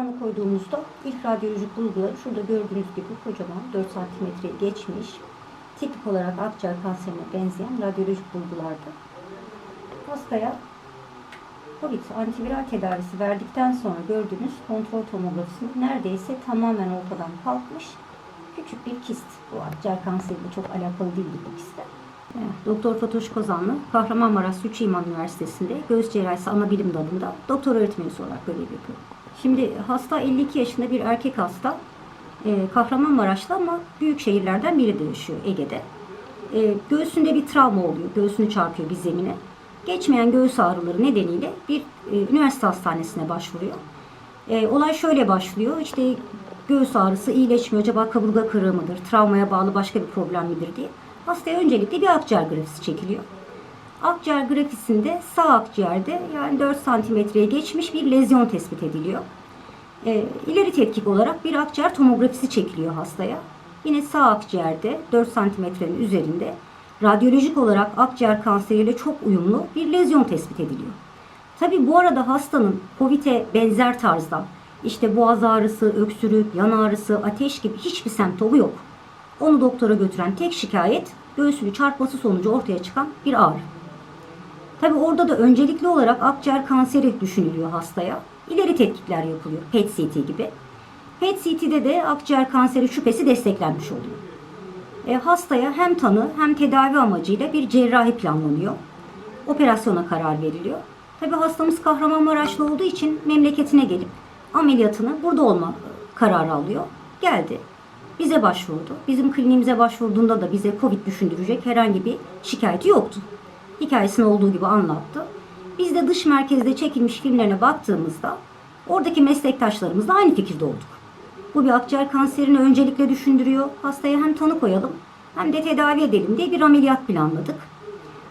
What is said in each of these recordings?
tanı koyduğumuzda ilk radyolojik bulguları şurada gördüğünüz gibi kocaman 4 santimetreyi geçmiş. Tipik olarak akciğer kanserine benzeyen radyolojik bulgulardı. Hastaya COVID antiviral tedavisi verdikten sonra gördüğünüz kontrol tomografisinde neredeyse tamamen ortadan kalkmış küçük bir kist. Bu akciğer kanseriyle çok alakalı değildir bu kistler. Doktor Fatoş Kozanlı, Kahramanmaraş Sütçü İmam Üniversitesi'nde göğüs cerrahisi ana bilim dalında doktor öğretim üyesi olarak görev yapıyor. Şimdi hasta 52 yaşında bir erkek hasta. Ee, Kahramanmaraş'ta ama büyük şehirlerden birinde yaşıyor Ege'de. Ee, göğsünde bir travma oluyor. Göğsünü çarpıyor bir zemine. Geçmeyen göğüs ağrıları nedeniyle bir e, üniversite hastanesine başvuruyor. E, olay şöyle başlıyor. İşte göğüs ağrısı iyileşmiyor. Acaba kaburga kırığı mıdır? Travmaya bağlı başka bir problem midir diye. Hastaya öncelikle bir akciğer grafisi çekiliyor. Akciğer grafisinde sağ akciğerde yani 4 santimetreye geçmiş bir lezyon tespit ediliyor. E, ileri tetkik olarak bir akciğer tomografisi çekiliyor hastaya. Yine sağ akciğerde 4 santimetrenin üzerinde radyolojik olarak akciğer kanseriyle çok uyumlu bir lezyon tespit ediliyor. Tabi bu arada hastanın COVID'e benzer tarzda işte boğaz ağrısı, öksürük, yan ağrısı, ateş gibi hiçbir semptomu yok. Onu doktora götüren tek şikayet göğsünü çarpması sonucu ortaya çıkan bir ağrı. Tabi orada da öncelikli olarak akciğer kanseri düşünülüyor hastaya. İleri tetkikler yapılıyor. PET-CT gibi. PET-CT'de de akciğer kanseri şüphesi desteklenmiş oluyor. E, hastaya hem tanı hem tedavi amacıyla bir cerrahi planlanıyor. Operasyona karar veriliyor. Tabi hastamız Kahramanmaraşlı olduğu için memleketine gelip ameliyatını burada olma kararı alıyor. Geldi. Bize başvurdu. Bizim kliniğimize başvurduğunda da bize Covid düşündürecek herhangi bir şikayeti yoktu. Hikayesini olduğu gibi anlattı. Biz de dış merkezde çekilmiş filmlerine baktığımızda oradaki meslektaşlarımızla aynı fikirde olduk. Bu bir akciğer kanserini öncelikle düşündürüyor. Hastaya hem tanı koyalım hem de tedavi edelim diye bir ameliyat planladık.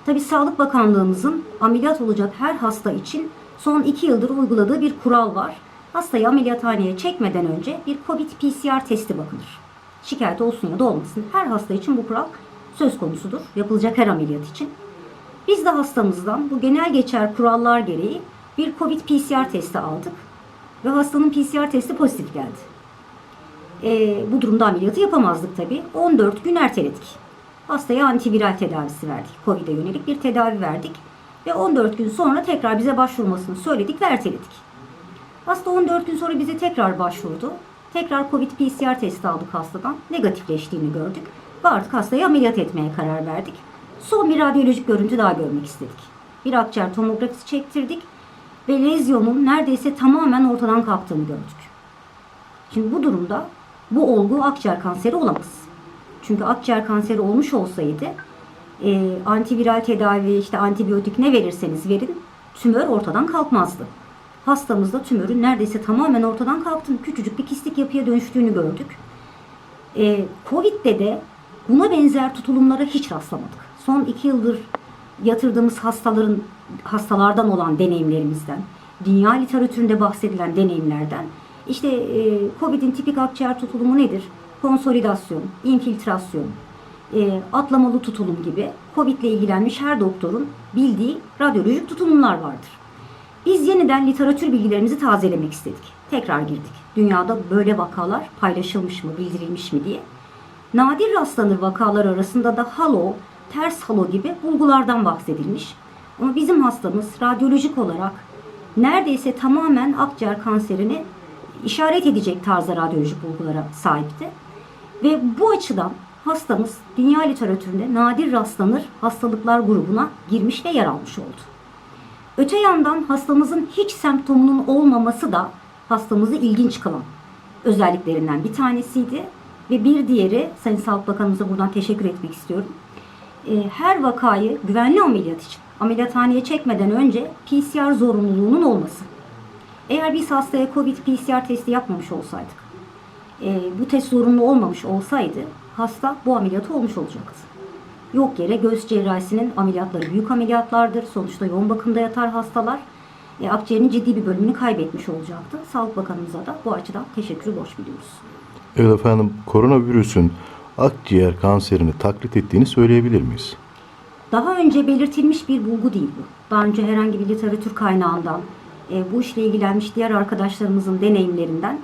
Tabi Sağlık Bakanlığımızın ameliyat olacak her hasta için son iki yıldır uyguladığı bir kural var. Hastayı ameliyathaneye çekmeden önce bir COVID PCR testi bakılır. Şikayet olsun ya da olmasın. Her hasta için bu kural söz konusudur. Yapılacak her ameliyat için. Biz de hastamızdan bu genel geçer kurallar gereği bir COVID PCR testi aldık. Ve hastanın PCR testi pozitif geldi. Ee, bu durumda ameliyatı yapamazdık tabii. 14 gün erteledik. Hastaya antiviral tedavisi verdik. Covid'e yönelik bir tedavi verdik. Ve 14 gün sonra tekrar bize başvurmasını söyledik ve erteledik. Hasta 14 gün sonra bize tekrar başvurdu. Tekrar Covid PCR testi aldık hastadan. Negatifleştiğini gördük. Ve artık hastayı ameliyat etmeye karar verdik. Son bir radyolojik görüntü daha görmek istedik. Bir akciğer tomografisi çektirdik ve lezyonun neredeyse tamamen ortadan kalktığını gördük. Şimdi bu durumda bu olgu akciğer kanseri olamaz. Çünkü akciğer kanseri olmuş olsaydı e, antiviral tedavi işte antibiyotik ne verirseniz verin tümör ortadan kalkmazdı. Hastamızda tümörün neredeyse tamamen ortadan kalktığını, küçücük bir kistik yapıya dönüştüğünü gördük. E, Covid'de de buna benzer tutulumlara hiç rastlamadık. Son iki yıldır yatırdığımız hastaların hastalardan olan deneyimlerimizden, dünya literatüründe bahsedilen deneyimlerden işte e, COVID'in tipik akciğer tutulumu nedir? Konsolidasyon, infiltrasyon, e, atlamalı tutulum gibi COVID ile ilgilenmiş her doktorun bildiği radyolojik tutulumlar vardır. Biz yeniden literatür bilgilerimizi tazelemek istedik. Tekrar girdik. Dünyada böyle vakalar paylaşılmış mı, bildirilmiş mi diye. Nadir rastlanır vakalar arasında da halo, ters halo gibi bulgulardan bahsedilmiş. Ama bizim hastamız radyolojik olarak neredeyse tamamen akciğer kanserini işaret edecek tarzda radyolojik bulgulara sahipti. Ve bu açıdan hastamız dünya literatüründe nadir rastlanır hastalıklar grubuna girmiş ve yer almış oldu. Öte yandan hastamızın hiç semptomunun olmaması da hastamızı ilginç kılan özelliklerinden bir tanesiydi. Ve bir diğeri, Sayın Sağlık Bakanımıza buradan teşekkür etmek istiyorum. Ee, Her vakayı güvenli ameliyat için ameliyathaneye çekmeden önce PCR zorunluluğunun olması. Eğer biz hastaya COVID PCR testi yapmamış olsaydık, e, bu test zorunlu olmamış olsaydı hasta bu ameliyatı olmuş olacaktı. Yok yere göğüs cerrahisinin ameliyatları büyük ameliyatlardır. Sonuçta yoğun bakımda yatar hastalar. E, akciğerin ciddi bir bölümünü kaybetmiş olacaktı. Sağlık Bakanımıza da bu açıdan teşekkürü borç biliyoruz. Evet efendim koronavirüsün akciğer kanserini taklit ettiğini söyleyebilir miyiz? Daha önce belirtilmiş bir bulgu değil bu. Daha önce herhangi bir literatür kaynağından e, bu işle ilgilenmiş diğer arkadaşlarımızın deneyimlerinden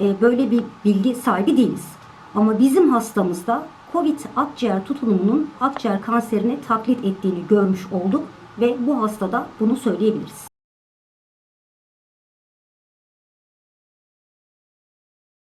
e, böyle bir bilgi sahibi değiliz. Ama bizim hastamızda COVID akciğer tutulumunun akciğer kanserini taklit ettiğini görmüş olduk ve bu hastada bunu söyleyebiliriz.